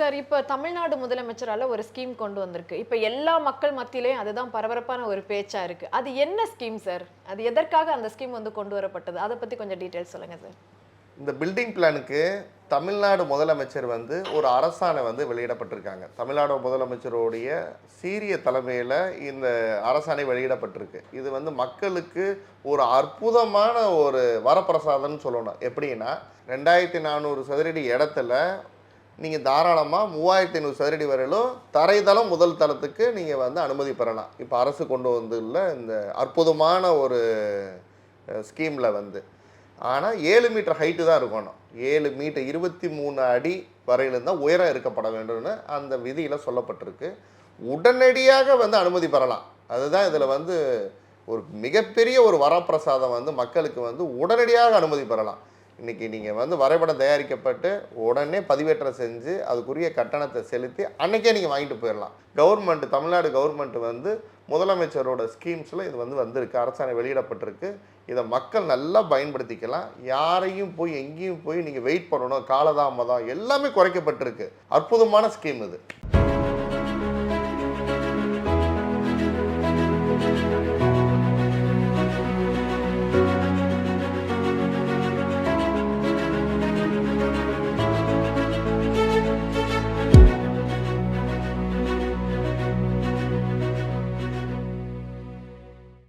Sir இப்போ தமிழ்நாடு முதலமைச்சரால் ஒரு scheme கொண்டு வந்திருக்கு. இப்போ எல்லா மக்கள் மத்தியிலையும் அதுதான் பரபரப்பான ஒரு பேச்சாக இருக்குது அது என்ன ஸ்கீம் சார்? அது எதற்காக அந்த ஸ்கீம் வந்து கொண்டு வரப்பட்டது? அதை பற்றி கொஞ்சம் டீட்டெயில்ஸ் சொல்லுங்கள் சார். இந்த பில்டிங் பிளானுக்கு தமிழ்நாடு முதலமைச்சர் வந்து ஒரு அரசாணை வந்து வெளியிடப்பட்டிருக்காங்க. தமிழ்நாடு முதலமைச்சருடைய சீரிய தலைமையில் இந்த அரசாணை வெளியிடப்பட்டிருக்கு. இது வந்து மக்களுக்கு ஒரு அற்புதமான ஒரு வரப்பிரசாதம்னு சொல்லணும். எப்படின்னா ரெண்டாயிரத்தி நானூறு சதுரடி இடத்துல நீங்கள் தாராளமாக மூவாயிரத்தி ஐநூறு சதுரடி வரையிலும் தரைதளம் முதல் தளத்துக்கு நீங்கள் வந்து அனுமதி பெறலாம். இப்போ அரசு கொண்டு வந்துள்ள இந்த அற்புதமான ஒரு ஸ்கீமில் வந்து. ஆனால் ஏழு மீட்டர் ஹைட்டு தான் இருக்கணும். ஏழு மீட்டர் இருபத்தி மூணு அடி வரையிலும் தான் உயரம் இருக்கப்பட வேண்டும்னு அந்த விதியில் சொல்லப்பட்டிருக்கு. உடனடியாக வந்து அனுமதி பெறலாம். அதுதான் இதில் வந்து ஒரு மிகப்பெரிய ஒரு வரப்பிரசாதம் வந்து மக்களுக்கு வந்து உடனடியாக அனுமதி பெறலாம். இன்றைக்கி நீங்கள் வந்து வரைபடம் தயாரிக்கப்பட்டு உடனே பதிவேற்றம் செஞ்சு அதுக்குரிய கட்டணத்தை செலுத்தி அன்னைக்கே நீங்கள் வாங்கிட்டு போயிடலாம். கவர்மெண்ட் தமிழ்நாடு கவர்மெண்ட் வந்து முதலமைச்சரோட ஸ்கீம்ஸில் இது வந்து வந்திருக்கு. அரசாணை வெளியிடப்பட்டிருக்கு. இதை மக்கள் நல்லா பயன்படுத்திக்கலாம். யாரையும் போய் எங்கேயும் போய் நீங்கள் வெயிட் பண்ணணும். காலதாமதம் எல்லாமே குறைக்கப்பட்டிருக்கு. அற்புதமான ஸ்கீம் இது.